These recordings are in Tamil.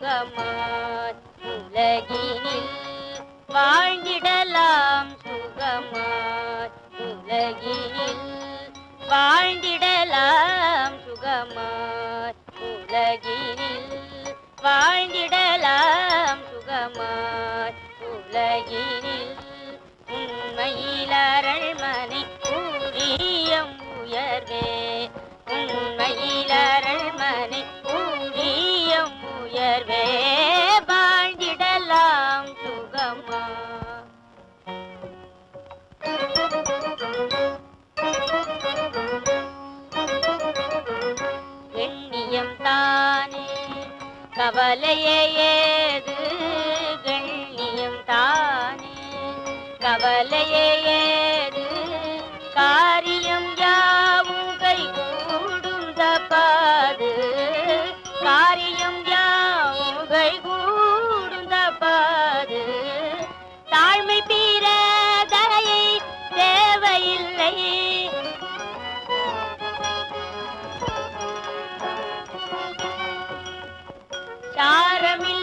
சுகமாய் உலகினில் வாழ்ந்திடலாம் சுகமாய் உலகினில் வாழ்ந்திடலாம் சுகமாய் உலகினில் வாழ்ந்திடலாம் சுகமாய் உலகினில் உண்மையில் அரண்மனை கூறியம் உயர்வே உண்மையில் அரண்மனை கவலையே ஏது கண்ணியும் தானே. கவலையே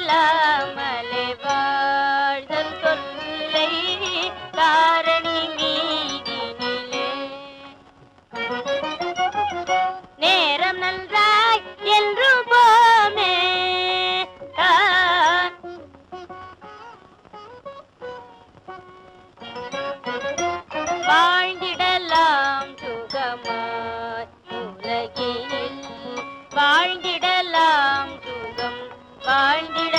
இல்லாமலே வாழ்தல் தொல்லை காரணி மீதினிலே நேரம் நன்றாய் என்று போமே. வாழ்ந்திடலாம் சுகமாய் உலகில் வாழ்ந்திடலாம் சுகம் வாழ்ந்திட